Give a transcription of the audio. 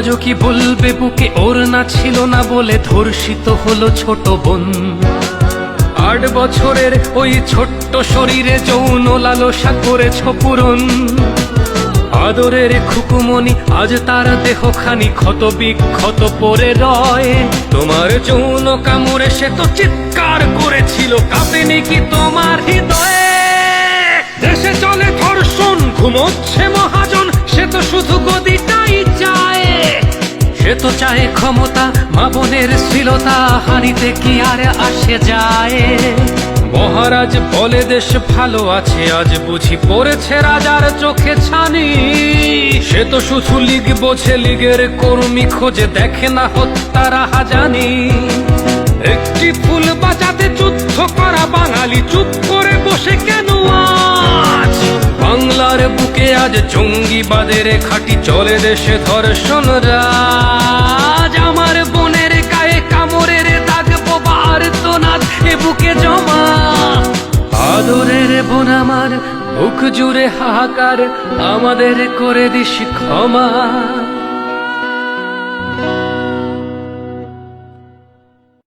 আজও কি বলবে বুকে? ওর না ছিল না বলে ধর্ষিত হলো ছোট বোন। আট বছরের ওই ছোট্ট শরীরে যৌন লালসা করেছ পূরণ। আদরের খুকুমনি আজ তার দেহখানি ক্ষত বিক্ষত পরে রয়। তোমার যৌন কামড়ে সে তো চিৎকার করেছিল, কাঁপেনি কি তোমার হৃদয়ে? দেশে চলে ধর্ষণ, ঘুমোচ্ছে তো চায় ক্ষমতা, মা বোনের শ্লীলতা, হানিতে কি আর আসে যায়? মহারাজ বলে দেশ ভালো আছে, আজ বুঝি পড়েছে রাজার চোখে ছানি। সে তো শুধু লিগ বোঝে, লিগের কর্মী খোঁজে দেখে না হত্যারা হাজানি। একটি ফুল বাঁচাতে যুদ্ধ করা বাংলার বুকে আজ জঙ্গিবাদের খাটি চলে দেশে ধর্ষণ রাজ। আমার বোনের গায়ে কামড়ের দাগ বোবার তো না এ বুকে জমা। আদরের বোন আমার বুক জুড়ে হাহাকার, আমাদের করে দিস ক্ষমা।